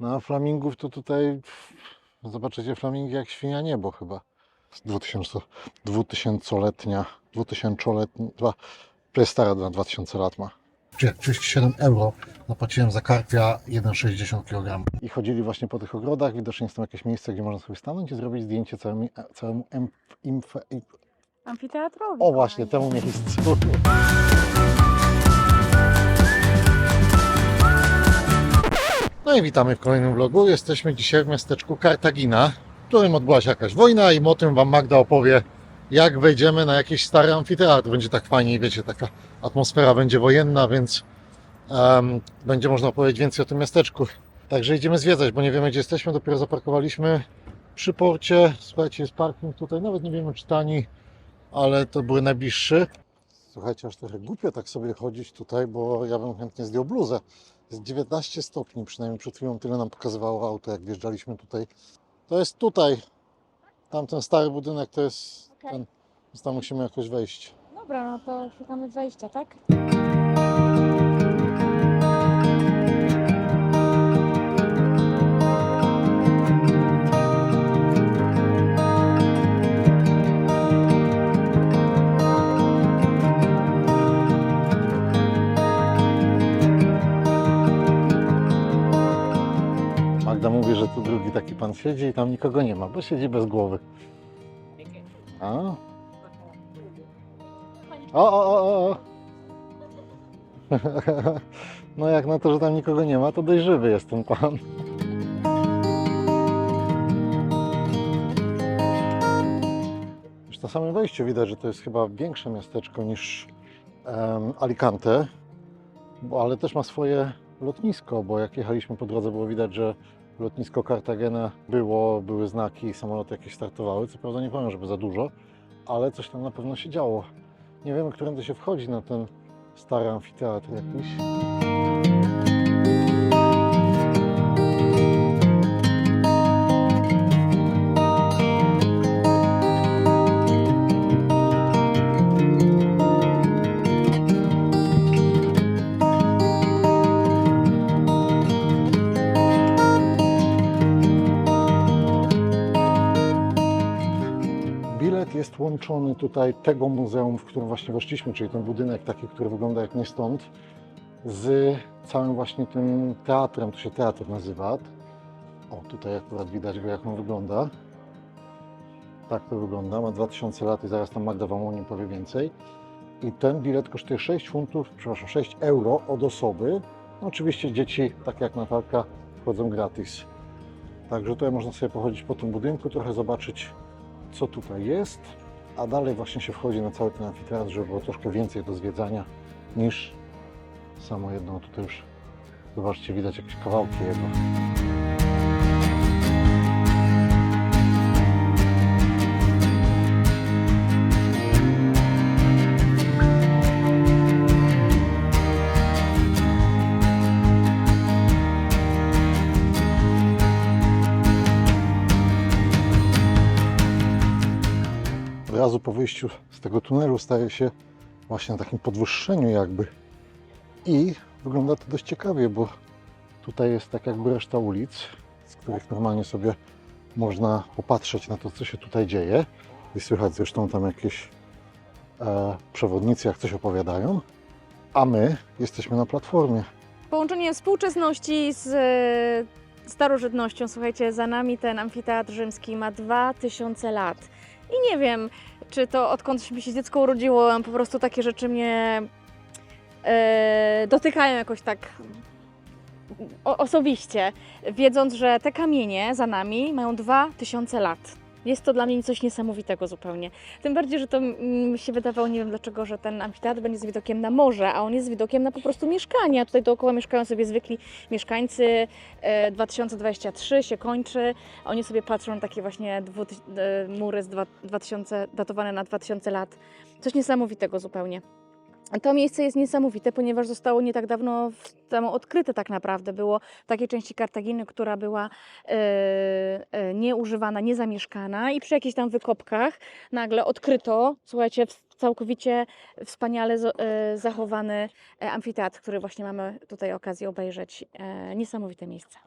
No a flamingów to tutaj zobaczycie flamingi jak świnia niebo chyba. 2000, 2000-letnia, 2000-letnia, to jest stara na 2000 lat ma. 37 euro zapłaciłem za karpia 1,60 kg. I chodzili właśnie po tych ogrodach, widocznie jest tam jakieś miejsce, gdzie można sobie stanąć i zrobić zdjęcie całemu, całemu em, imf, im, Amfiteatrowi. o właśnie, temu miejscu. No i witamy w kolejnym vlogu. Jesteśmy dzisiaj w miasteczku Kartagina, w którym odbyła się jakaś wojna i o tym Wam Magda opowie, jak wejdziemy na jakiś stary amfiteatr. Będzie tak fajnie, wiecie, taka atmosfera będzie wojenna, więc em, będzie można opowiedzieć więcej o tym miasteczku. Także idziemy zwiedzać, bo nie wiemy gdzie jesteśmy, dopiero zaparkowaliśmy przy porcie. Słuchajcie, jest parking tutaj, nawet nie wiemy czy tani, ale to były najbliższy. Słuchajcie, aż trochę głupio tak sobie chodzić tutaj, bo ja bym chętnie zdjął bluzę. Jest 19 stopni, przynajmniej przed chwilą tyle nam pokazywało auto, jak wjeżdżaliśmy tutaj. To jest tutaj. Tamten stary budynek to jest Okej. ten, więc tam musimy jakoś wejść. Dobra, no to szukamy wejścia, tak? Pan siedzi i tam nikogo nie ma, bo siedzi bez głowy. A? O, o, o, o. No jak na to, że tam nikogo nie ma, to dość żywy jest ten pan. Już na samym wejściu widać, że to jest chyba większe miasteczko niż em, Alicante, bo, ale też ma swoje lotnisko, bo jak jechaliśmy po drodze było widać, że lotnisko Cartagena było, były znaki, samoloty jakieś startowały. Co prawda nie powiem, żeby za dużo, ale coś tam na pewno się działo. Nie wiemy, którędy się wchodzi na ten stary amfiteatr jakiś. Bilet jest łączony tutaj tego muzeum, w którym właśnie weszliśmy, czyli ten budynek taki, który wygląda jak nie stąd, z całym właśnie tym teatrem, to się teatr nazywa. O, tutaj akurat widać go, jak on wygląda. Tak to wygląda, ma 2000 lat i zaraz tam Magda Wam o nim powie więcej. I ten bilet kosztuje 6 funtów, przepraszam, 6 euro od osoby. No, oczywiście dzieci, tak jak Natalka, wchodzą gratis. Także tutaj można sobie pochodzić po tym budynku, trochę zobaczyć co tutaj jest, a dalej właśnie się wchodzi na cały ten amfiteatr, żeby było troszkę więcej do zwiedzania niż samo jedno. Tutaj już zobaczcie, widać jakieś kawałki jego. Razu po wyjściu z tego tunelu staje się właśnie na takim podwyższeniu jakby. I wygląda to dość ciekawie, bo tutaj jest tak jakby reszta ulic, z których normalnie sobie można popatrzeć na to, co się tutaj dzieje. I słychać zresztą tam jakieś e, przewodnicy, jak coś opowiadają. A my jesteśmy na platformie. Połączenie współczesności z e, starożytnością. Słuchajcie, za nami ten amfiteatr rzymski ma 2000 lat. I nie wiem, czy to odkąd mi się dziecko urodziło, po prostu takie rzeczy mnie e, dotykają jakoś tak osobiście, wiedząc, że te kamienie za nami mają 2000 lat. Jest to dla mnie coś niesamowitego zupełnie. Tym bardziej, że to mi się wydawało, nie wiem dlaczego, że ten amfiteatr będzie z widokiem na morze, a on jest z widokiem na po prostu mieszkania. Tutaj dookoła mieszkają sobie zwykli mieszkańcy. E, 2023 się kończy. Oni sobie patrzą na takie właśnie e, mury z dwa, 2000, datowane na 2000 lat. Coś niesamowitego zupełnie. To miejsce jest niesamowite, ponieważ zostało nie tak dawno odkryte tak naprawdę. Było takiej części Kartaginy, która była e, e, nieużywana, niezamieszkana i przy jakichś tam wykopkach nagle odkryto, słuchajcie, całkowicie wspaniale e, zachowany e, amfiteatr, który właśnie mamy tutaj okazję obejrzeć. E, Niesamowite miejsce.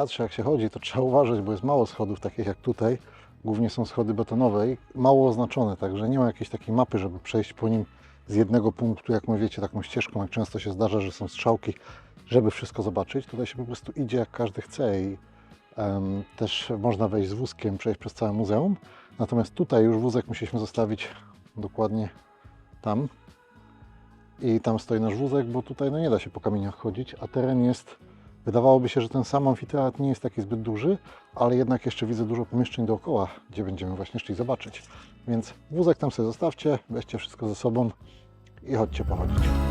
Amfiteatrze, jak się chodzi, to trzeba uważać, bo jest mało schodów, takich jak tutaj. Głównie są schody betonowe i mało oznaczone, także nie ma jakiejś takiej mapy, żeby przejść po nim z jednego punktu, jak my wiecie, taką ścieżką, jak często się zdarza, że są strzałki, żeby wszystko zobaczyć. Tutaj się po prostu idzie jak każdy chce i em, też można wejść z wózkiem, przejść przez całe muzeum. Natomiast tutaj już wózek musieliśmy zostawić dokładnie tam. I tam stoi nasz wózek, bo tutaj no nie da się po kamieniach chodzić, a teren jest, wydawałoby się, że ten sam amfiteatr nie jest taki zbyt duży, ale jednak jeszcze widzę dużo pomieszczeń dookoła, gdzie będziemy właśnie szli zobaczyć. Więc wózek tam sobie zostawcie, weźcie wszystko ze sobą i chodźcie pochodzić.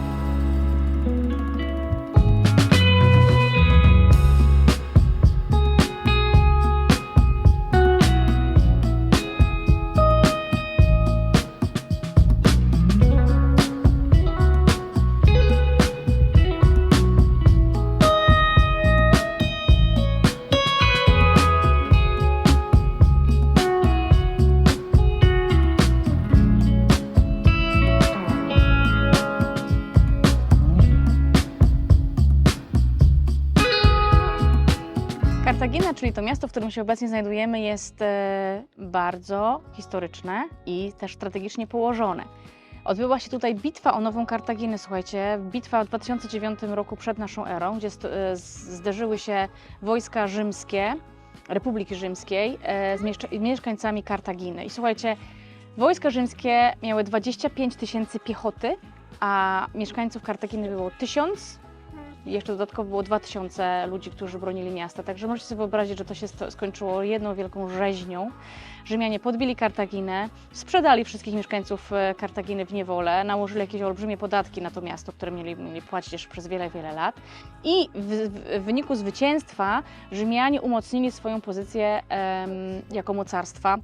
Czyli to miasto, w którym się obecnie znajdujemy, jest e, bardzo historyczne i też strategicznie położone. Odbyła się tutaj bitwa o Nową Kartaginę, słuchajcie, bitwa w 2009 roku przed naszą erą, gdzie e, zderzyły się wojska rzymskie, Republiki Rzymskiej e, z mieszkańcami Kartaginy. I słuchajcie, wojska rzymskie miały 25 tysięcy piechoty, a mieszkańców Kartaginy było 1000 i jeszcze dodatkowo było 2000 ludzi, którzy bronili miasta. Także możecie sobie wyobrazić, że to się skończyło jedną wielką rzeźnią. Rzymianie podbili Kartaginę, sprzedali wszystkich mieszkańców e, Kartaginy w niewolę, nałożyli jakieś olbrzymie podatki na to miasto, które mieli, mieli płacić jeszcze przez wiele, wiele lat. I w, w, w wyniku zwycięstwa Rzymianie umocnili swoją pozycję em, jako mocarstwa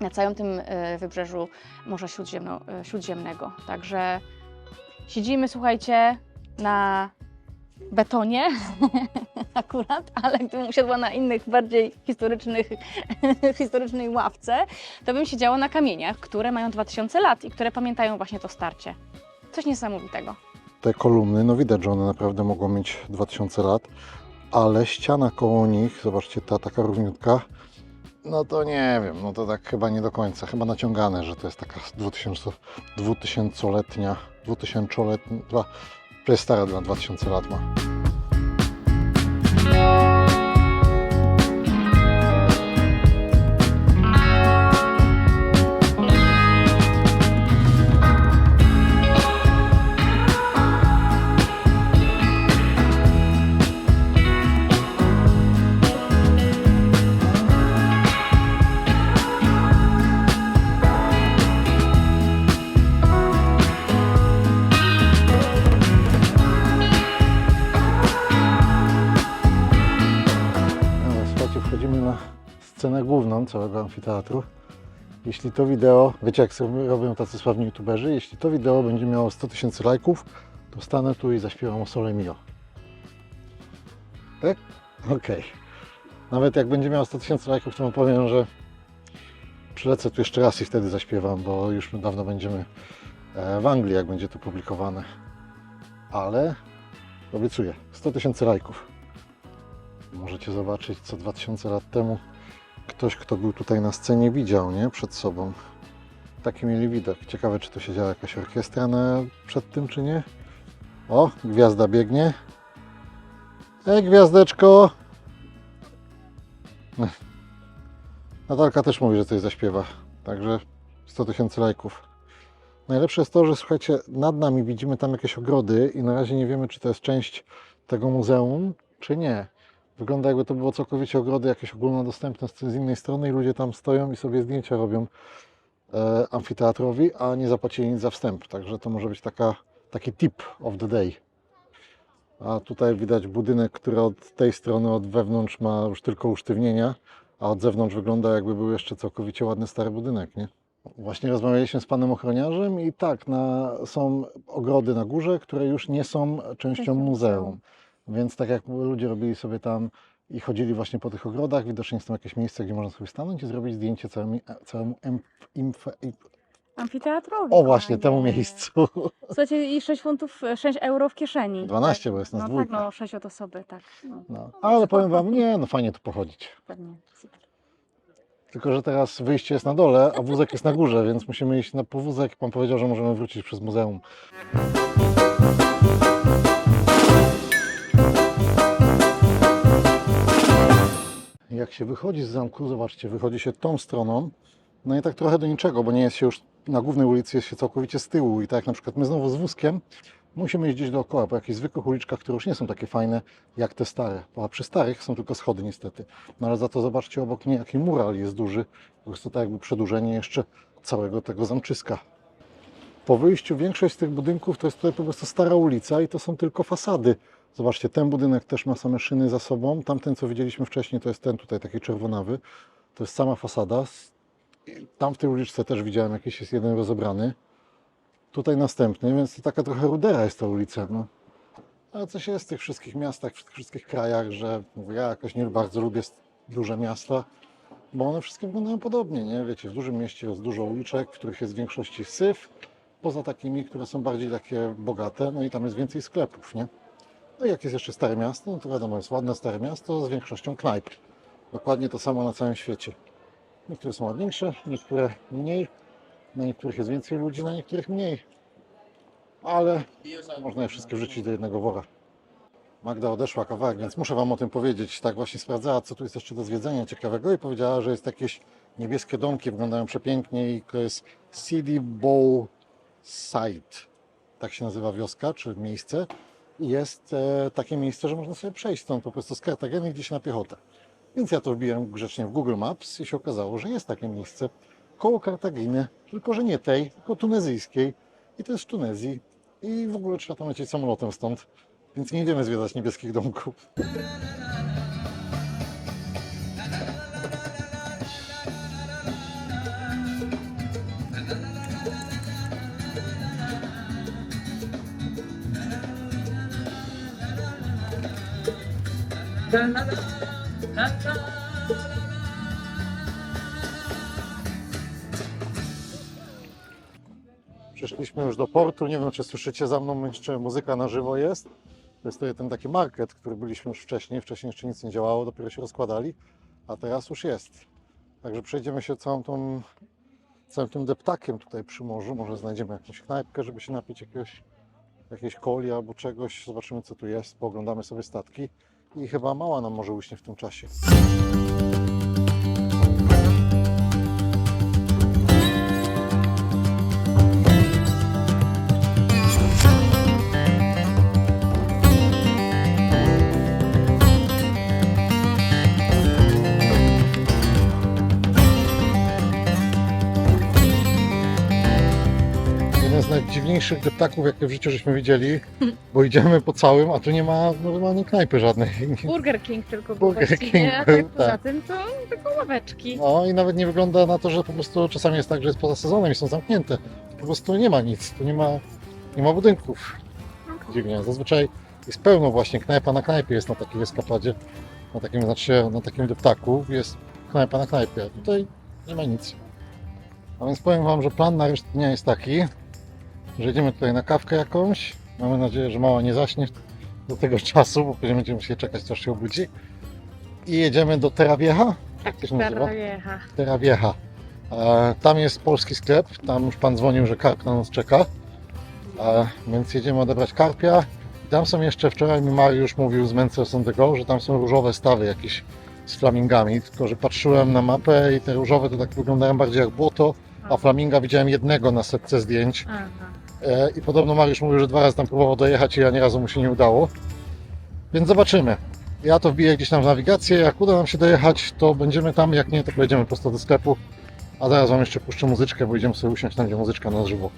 na całym tym e, wybrzeżu Morza Śródziemno, e, Śródziemnego. Także siedzimy, słuchajcie, na betonie akurat, ale gdybym usiadła na innych, bardziej historycznych, historycznej ławce, to bym siedziała na kamieniach, które mają 2000 lat i które pamiętają właśnie to starcie. Coś niesamowitego. Te kolumny, no widać, że one naprawdę mogą mieć 2000 lat, ale ściana koło nich, zobaczcie, ta taka równiutka, no to nie wiem, no to tak chyba nie do końca, chyba naciągane, że to jest taka 2000, 2000-letnia, 2000-letnia, dwa- to jest stara dla 2000 lat ma. Amfiteatru. Jeśli to wideo, wiecie jak sobie robią tacy sławni youtuberzy, jeśli to wideo będzie miało 100 tysięcy lajków, to stanę tu i zaśpiewam o Sole Mio. Tak? Okej. Nawet jak będzie miało 100 tysięcy lajków, to wam powiem, że przylecę tu jeszcze raz i wtedy zaśpiewam, bo już dawno będziemy e, w Anglii, jak będzie to publikowane. Ale obiecuję, 100 tysięcy lajków. Możecie zobaczyć, co 2000 lat temu ktoś, kto był tutaj na scenie, widział, nie? Przed sobą. Taki mieli widok. Ciekawe, czy to siedziała jakaś orkiestra na, przed tym, czy nie? O, gwiazda biegnie. Ej, gwiazdeczko! Natalka też mówi, że coś zaśpiewa. Także 100 tysięcy lajków. Najlepsze jest to, że słuchajcie, nad nami widzimy tam jakieś ogrody i na razie nie wiemy, czy to jest część tego muzeum, czy nie. Wygląda jakby to było całkowicie ogrody jakieś ogólnodostępne z innej strony i ludzie tam stoją i sobie zdjęcia robią e, amfiteatrowi, a nie zapłacili nic za wstęp. Także to może być taka, taki tip of the day. A tutaj widać budynek, który od tej strony, od wewnątrz ma już tylko usztywnienia, a od zewnątrz wygląda jakby był jeszcze całkowicie ładny stary budynek, nie? Właśnie rozmawialiśmy z panem ochroniarzem i tak, na, są ogrody na górze, które już nie są Częścią muzeum. Więc tak jak ludzie robili sobie tam i chodzili właśnie po tych ogrodach, widocznie jest tam jakieś miejsce, gdzie można sobie stanąć i zrobić zdjęcie całemu, całemu em- imfe, im- amfiteatrowi. O właśnie, temu miejscu. Słuchajcie, i 6 funtów, 6 euro w kieszeni. 12, bo jest nas No dwójka. tak, no 6 od osoby, tak. No, No. Ale powiem wam, nie, no fajnie tu pochodzić. pewnie. Super. Tylko, że teraz wyjście jest na dole, a wózek jest na górze, więc musimy iść na powózek. Pan powiedział, że możemy wrócić przez muzeum. Jak się wychodzi z zamku, zobaczcie, wychodzi się tą stroną, no i tak trochę do niczego, bo nie jest się już na głównej ulicy, jest się całkowicie z tyłu. I tak jak na przykład my znowu z wózkiem musimy jeździć dookoła po jakichś zwykłych uliczkach, które już nie są takie fajne jak te stare. A przy starych są tylko schody niestety. No ale za to zobaczcie obok mnie jaki mural jest duży. Po prostu tak jakby przedłużenie jeszcze całego tego zamczyska. Po wyjściu większość z tych budynków to jest tutaj po prostu stara ulica i to są tylko fasady. Zobaczcie, ten budynek też ma same szyny za sobą. Tamten, co widzieliśmy wcześniej, to jest ten tutaj taki czerwonawy. To jest sama fasada. Tam w tej uliczce też widziałem jakiś jest jeden rozebrany. Tutaj następny, więc to taka trochę rudera jest ta ulica. No. Ale coś jest w tych wszystkich miastach, w tych wszystkich krajach, że ja jakoś nie bardzo lubię duże miasta, bo one wszystkie wyglądają podobnie, nie? Wiecie, w dużym mieście jest dużo uliczek, w których jest w większości syf, poza takimi, które są bardziej takie bogate, no i tam jest więcej sklepów, nie? No i jak jest jeszcze stare miasto, no to wiadomo, jest ładne stare miasto z większością knajp. Dokładnie to samo na całym świecie. Niektóre są ładniejsze, niektóre mniej, na niektórych jest więcej ludzi, na niektórych mniej. Ale można je wszystkie wrzucić do jednego wora. Magda odeszła kawałek, więc muszę Wam o tym powiedzieć. Tak właśnie sprawdzała, co tu jest jeszcze do zwiedzenia ciekawego i powiedziała, że jest jakieś niebieskie domki, wyglądają przepięknie i to jest City Bowl Site. Tak się nazywa wioska czy miejsce. Jest e, takie miejsce, że można sobie przejść stąd po prostu z Kartageny gdzieś na piechotę. Więc ja to wbiłem grzecznie w Google Maps i się okazało, że jest takie miejsce koło Kartaginy, tylko że nie tej, tylko tunezyjskiej. I to jest w Tunezji. I w ogóle trzeba tam lecieć samolotem stąd. Więc nie idziemy zwiedzać niebieskich domków. Przyszliśmy już do portu. Nie wiem, czy słyszycie za mną jeszcze muzyka na żywo jest. To jest tutaj ten taki market, który byliśmy już wcześniej. Wcześniej jeszcze nic nie działało, dopiero się rozkładali, a teraz już jest. Także przejdziemy się całą tą, całym tym deptakiem tutaj przy morzu. Może znajdziemy jakąś knajpkę, żeby się napić jakiegoś, jakiejś coli albo czegoś. Zobaczymy, co tu jest. Pooglądamy sobie statki. I chyba mała nam może uśnie w tym czasie. Z najdziwniejszych deptaków, jakie w życiu żeśmy widzieli, bo idziemy po całym, a tu nie ma normalnie knajpy żadnej. Burger King tylko był Burger właściwie, King a był, tak poza tak. tym to tylko ławeczki. No i nawet nie wygląda na to, że po prostu czasami jest tak, że jest poza sezonem i są zamknięte. Po prostu nie ma nic, tu nie ma, nie ma budynków. Dziwnie, zazwyczaj jest pełno właśnie, knajpa na knajpie jest na takiej eskapadzie, na takim, znaczy na takim deptaku jest knajpa na knajpie, a tutaj nie ma nic. A więc powiem Wam, że plan na resztę dnia jest taki, że idziemy tutaj na kawkę jakąś, mamy nadzieję, że mała nie zaśnie do tego czasu, bo później będziemy musieli czekać, aż się obudzi. I jedziemy do Terravieja, jak to się Vieja. E, Tam jest polski sklep, tam już pan dzwonił, że karp na nas czeka. E, Więc jedziemy odebrać karpia. I tam są jeszcze, wczoraj mi Mariusz mówił z Mences on the Go, że tam są różowe stawy jakieś z flamingami, tylko że patrzyłem na mapę i te różowe to tak wyglądają bardziej jak błoto, a flaminga widziałem jednego na setce zdjęć. E, I podobno Mariusz mówił, że dwa razy tam próbował dojechać i ani razu mu się nie udało. Więc zobaczymy. Ja to wbiję gdzieś tam w nawigację. Jak uda nam się dojechać, to będziemy tam. Jak nie, to pojedziemy prosto do sklepu. A zaraz Wam jeszcze puszczę muzyczkę, bo idziemy sobie usiąść tam, gdzie muzyczka na żywo.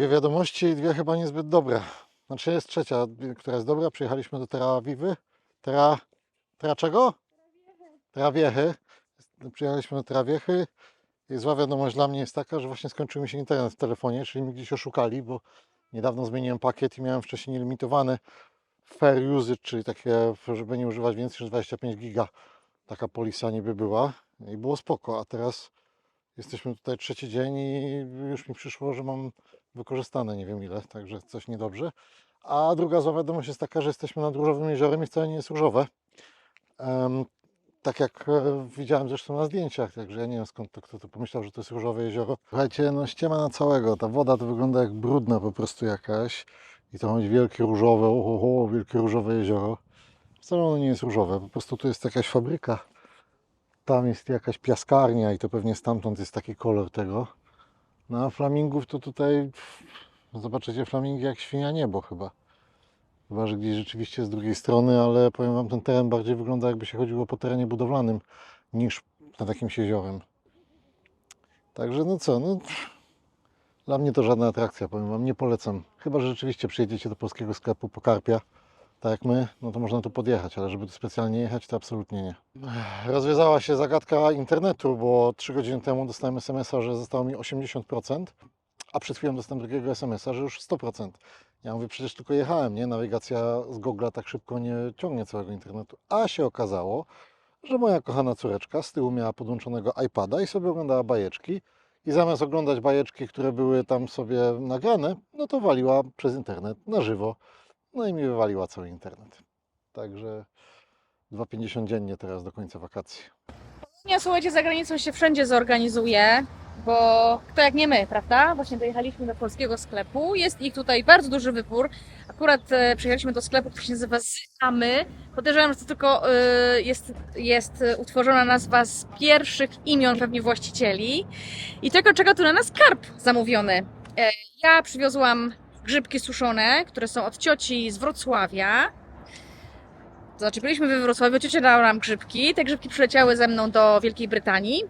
Dwie wiadomości i dwie chyba niezbyt dobre. Znaczy jest trzecia, która jest dobra. Przyjechaliśmy do Terra Aviwy. Terra... Terra czego? Terra Wiechy. Przyjechaliśmy do Terra Wiechy. I zła wiadomość dla mnie jest taka, że właśnie skończył mi się internet w telefonie, czyli mnie gdzieś oszukali, bo niedawno zmieniłem pakiet i miałem wcześniej nielimitowane fair usage, czyli takie, żeby nie używać więcej niż 25 giga. Taka polisa niby była i było spoko, a teraz jesteśmy tutaj trzeci dzień i już mi przyszło, że mam wykorzystane nie wiem ile, także coś niedobrze. A druga zła wiadomość jest taka, że jesteśmy nad Różowym Jeziorem i wcale nie jest różowe. Em, tak jak e, widziałem zresztą na zdjęciach, także ja nie wiem skąd to, kto to pomyślał, że to jest różowe jezioro. Słuchajcie, no ściema na całego, ta woda to wygląda jak brudna po prostu jakaś i to ma być wielkie różowe, oho, wielkie różowe jezioro. Wcale ono nie jest różowe, po prostu tu jest jakaś fabryka, tam jest jakaś piaskarnia i to pewnie stamtąd jest taki kolor tego. No a flamingów to tutaj zobaczycie flamingi jak świnia niebo chyba. Chyba, że gdzieś rzeczywiście z drugiej strony, ale powiem Wam, ten teren bardziej wygląda jakby się chodziło po terenie budowlanym niż nad jakimś jeziorem. Także no co, no dla mnie to żadna atrakcja, powiem Wam, nie polecam. Chyba, że rzeczywiście przyjedziecie do polskiego sklepu po karpia, tak jak my, no to można tu podjechać, ale żeby tu specjalnie jechać, to absolutnie nie. Rozwiązała się zagadka internetu, bo 3 godziny temu dostałem SMS-a, że zostało mi 80%, a przed chwilą dostałem drugiego SMS-a, że już 100%. Ja mówię, przecież tylko jechałem, nie? Nawigacja z Google'a tak szybko nie ciągnie całego internetu. A się okazało, że moja kochana córeczka z tyłu miała podłączonego iPada i sobie oglądała bajeczki. I zamiast oglądać bajeczki, które były tam sobie nagrane, no to waliła przez internet na żywo. No i mi wywaliła cały internet. Także 2,50 dziennie teraz do końca wakacji. Nie, słuchajcie, za granicą się wszędzie zorganizuje, bo kto jak nie my, prawda? Właśnie dojechaliśmy do polskiego sklepu, jest ich tutaj bardzo duży wybór. Akurat e, przyjechaliśmy do sklepu, który się nazywa Zyamy. Podejrzewam, że to tylko e, jest, jest utworzona nazwa z pierwszych imion pewnie właścicieli. I tego czeka tu na nas karp zamówiony. E, ja przywiozłam grzybki suszone, które są od cioci z Wrocławia. Byliśmy we Wrocławiu, ciocia dała nam grzybki. Te grzybki przyleciały ze mną do Wielkiej Brytanii.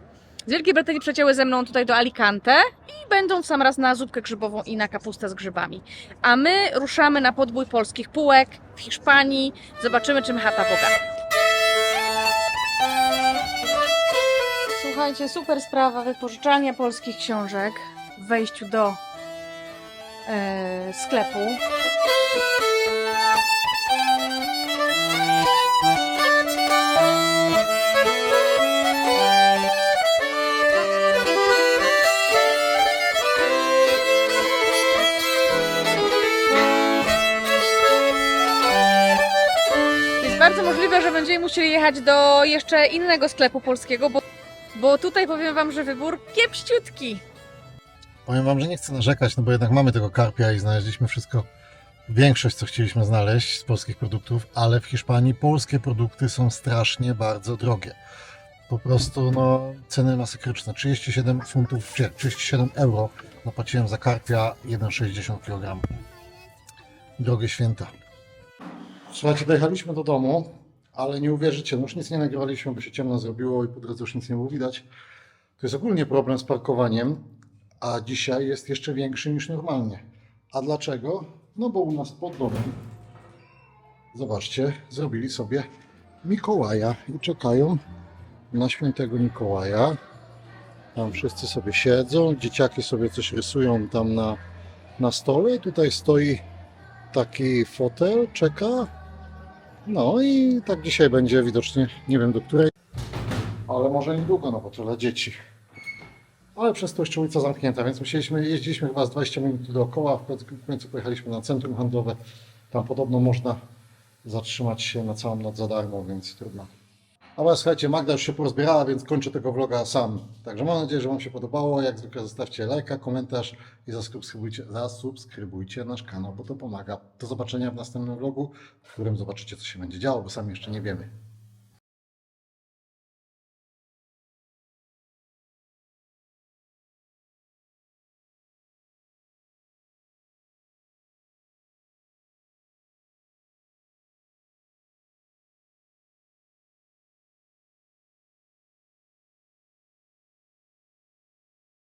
Z Wielkiej Brytanii przyleciały ze mną tutaj do Alicante i będą w sam raz na zupkę grzybową i na kapustę z grzybami. A my ruszamy na podbój polskich półek w Hiszpanii. Zobaczymy, czym chata Boga. Słuchajcie, super sprawa, wypożyczalnia polskich książek w wejściu do sklepu. Jest bardzo możliwe, że będziemy musieli jechać do jeszcze innego sklepu polskiego, bo, bo tutaj powiem Wam, że wybór kiepściutki. Powiem Wam, że nie chcę narzekać, no bo jednak mamy tego karpia i znaleźliśmy wszystko, większość co chcieliśmy znaleźć z polskich produktów, ale w Hiszpanii polskie produkty są strasznie bardzo drogie. Po prostu no, ceny masakryczne. 37 funtów, czy 37 euro zapłaciłem za karpia 1,60 kg. Drogie święta. Słuchajcie, dojechaliśmy do domu, ale nie uwierzycie, no już nic nie nagrywaliśmy, bo się ciemno zrobiło i po drodze już nic nie było widać. To jest ogólnie problem z parkowaniem, a dzisiaj jest jeszcze większy niż normalnie. A dlaczego? No bo u nas pod domem, zobaczcie, zrobili sobie Mikołaja i czekają na świętego Mikołaja. Tam wszyscy sobie siedzą, dzieciaki sobie coś rysują tam na, na stole. Tutaj stoi taki fotel, czeka. No i tak dzisiaj będzie widocznie, nie wiem do której, ale może niedługo, no bo to dla dzieci. Ale przez to jeszcze ulica zamknięta, więc musieliśmy, jeździliśmy chyba z 20 minut dookoła, w końcu, pojechaliśmy na centrum handlowe. Tam podobno można zatrzymać się na całą noc za darmo, więc trudno. Ale słuchajcie, Magda już się porozbierała, więc kończę tego vloga sam. Także mam nadzieję, że Wam się podobało. Jak zwykle zostawcie lajka, komentarz i zasubskrybujcie, zasubskrybujcie nasz kanał, bo to pomaga. Do zobaczenia w następnym vlogu, w którym zobaczycie, co się będzie działo, bo sami jeszcze nie wiemy.